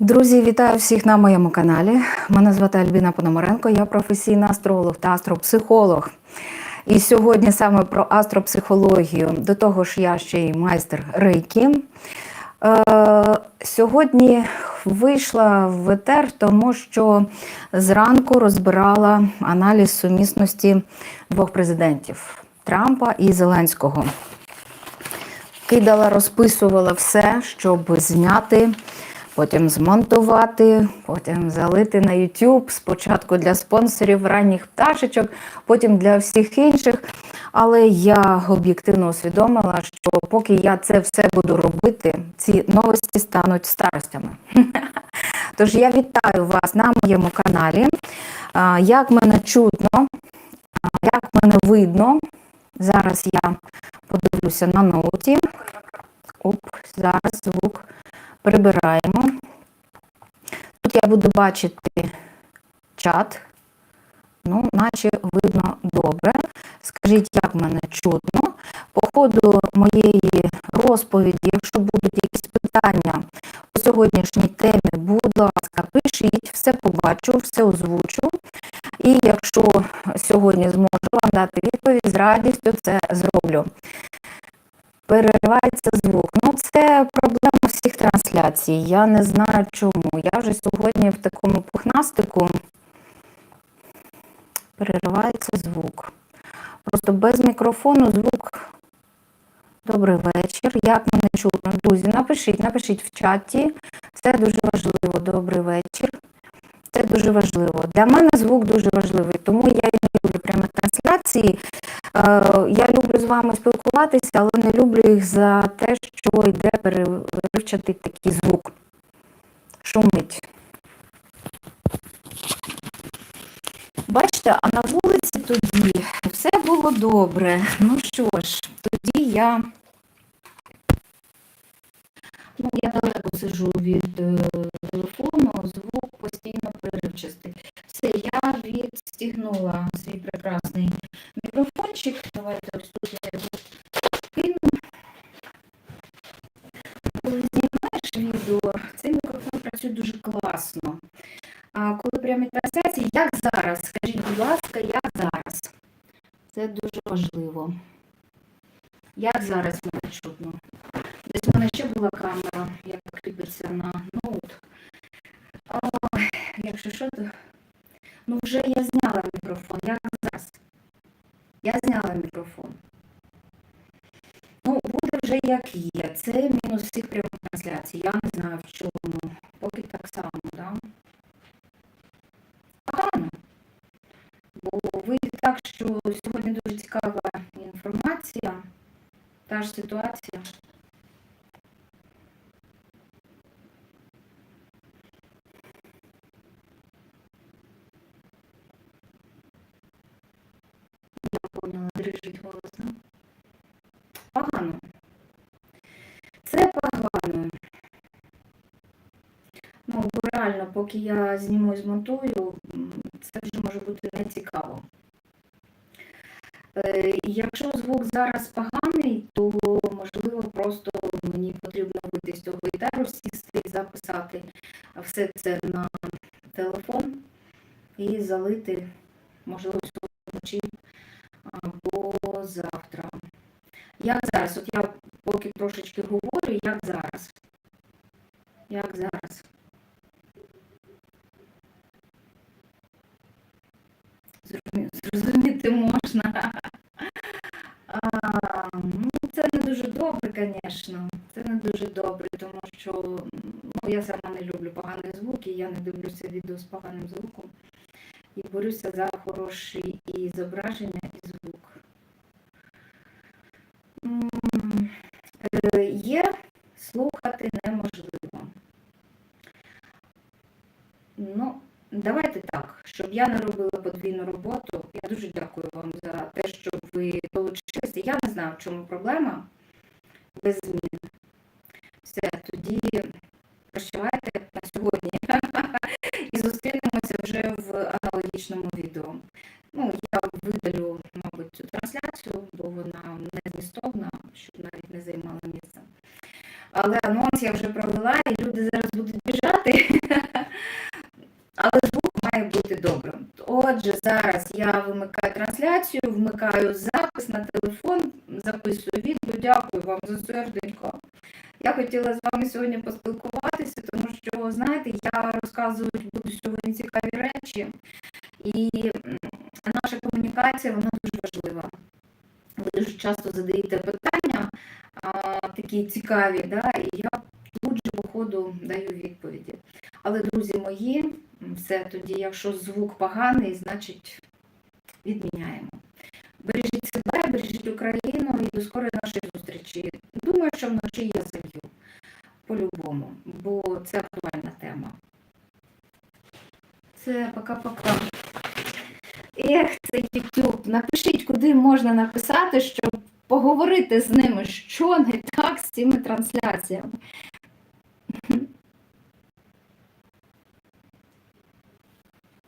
Друзі, вітаю всіх на моєму каналі. Мене звати Альбіна Пономаренко, я професійна астролог та астропсихолог. І сьогодні саме про астропсихологію. До того ж, я ще й майстер рейкі. Е, сьогодні вийшла в етер, тому що зранку розбирала аналіз сумісності двох президентів Трампа і Зеленського. Кидала, розписувала все, щоб зняти, потім змонтувати, потім залити на YouTube, спочатку для спонсорів ранніх пташечок, потім для всіх інших. Але я об'єктивно усвідомила, що поки я це все буду робити, ці новості стануть старостями. Тож я вітаю вас на моєму каналі. Як мене чутно, як мене видно, зараз я подивлюся на ноуті. Оп, зараз звук прибираємо. Тут я буду бачити чат. Ну, наче видно добре. Скажіть, як мене чутно. По ходу моєї розповіді, якщо будуть якісь питання по сьогоднішній темі, будь ласка, пишіть, все побачу, все озвучу. І якщо сьогодні зможу вам дати відповідь, з радістю це зроблю. Переривається звук. Ну, це проблема всіх трансляцій. Я не знаю чому. Я вже сьогодні в такому пухнастику переривається звук. Просто без мікрофону звук. Добрий вечір. Як мене чутно? Друзі, напишіть, напишіть в чаті. Це дуже важливо. Добрий вечір. Це дуже важливо. Для мене звук дуже важливий, тому я і не люблю прямо трансляції. Е, Я люблю з вами спілкуватися, але не люблю їх за те, що йде переривчатий такий звук. Шумить. Бачите, а на вулиці тоді все було добре. Ну що ж, тоді я. Ну, я далеко сиджу від працює дуже класно. А коли прямі трансляції, як зараз? Скажіть, будь ласка, як зараз? Це дуже важливо. Як зараз мене чутно? Десь в мене ще була камера, яка кріпиться на ноут. Ой, якщо що, то. Ну, вже я зняла мікрофон. Як зараз? Я зняла мікрофон. Ну, буде вже як є. Це мінус всіх прямих трансляцій. Я не знаю в чому. Поки так само, да? Погано. Бо вийде так, що сьогодні дуже цікава інформація, та ж ситуація. Я поняла, дрижить голосно. Погано. Це погано. Ну, реально, поки я зніму і змонтую, це вже може бути не цікаво. Е, Якщо звук зараз поганий, то можливо просто мені потрібно вийти з цього етеру, сісти і записати все це на телефон і залити, можливо, вночі або завтра. Як зараз? От я поки трошечки говорю, як зараз? Як зараз? Зрозуміти можна. А, ну, це не дуже добре, звісно. Це не дуже добре, тому що ну, я сама не люблю поганий звук, і я не дивлюся відео з поганим звуком. І борюся за хороші і зображення, і звук. Е, Є слухати неможливо. Ну, давайте так, щоб я не робила подвійну роботу. Я дуже дякую вам за те, що ви долучилися. Я не знаю, в чому проблема без змін. Все, тоді прощавайте на сьогодні і зустрінемося вже в аналогічному відео. Ну, я видалю, мабуть, цю трансляцію, бо вона не змістовна, щоб навіть не займала місце. Але анонс я вже провела, і люди зараз будуть біжати. Але звук має бути добрим. Отже, зараз я вимикаю трансляцію, вмикаю запис на телефон, записую відео. Дякую вам за серденько. Я хотіла з вами сьогодні поспілкуватися, тому що, знаєте, я розказувати буду сьогодні цікаві речі, і наша комунікація вона дуже важлива. Ви дуже часто задаєте питання, а, такі цікаві, да, і я тут же по ходу даю відповіді. Але, друзі мої, все тоді, якщо звук поганий, значить відміняємо. Бережіть Україну і до скорої нашої зустрічі. Думаю, що вночі я заб'ю по-любому, бо це актуальна тема. Це пока-пока. Ех, це YouTube. Напишіть, куди можна написати, щоб поговорити з ними, що не так з цими трансляціями.